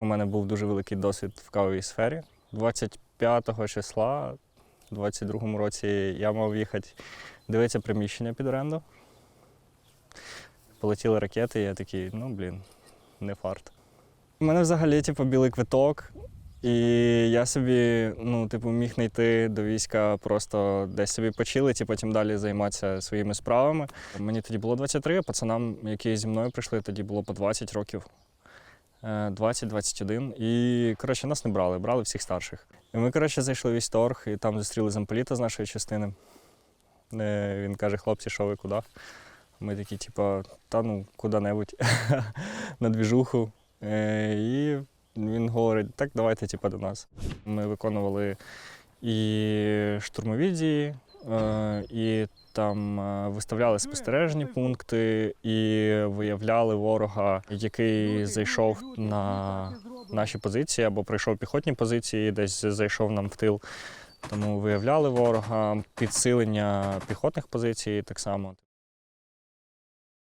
У мене був дуже великий досвід в кавовій сфері. 25 числа, у 22-му році, я мав їхати дивитися приміщення під оренду. Полетіли ракети, і я такий, ну блін, не фарт. У мене взагалі, типу, білий квиток, і я собі, ну, типу, міг не йти до війська просто десь собі почилити і потім далі займатися своїми справами. Мені тоді було 23, а пацанам, які зі мною прийшли, тоді було по 20 років. Е, 20-21. І коротше, нас не брали, брали всіх старших. І ми, коротше, зайшли в військторг, і там зустріли замполіта з нашої частини. Е, Він каже: хлопці, що ви куди? Ми такі, типу, та ну, куди-небудь на двіжуху. Е, І він говорить, так, давайте, типу, до нас. Ми виконували і штурмові дії, е, і там е, виставляли спостережні пункти, і виявляли ворога, який зайшов на наші позиції або пройшов піхотні позиції, десь зайшов нам в тил. Тому виявляли ворога, підсилення піхотних позицій так само.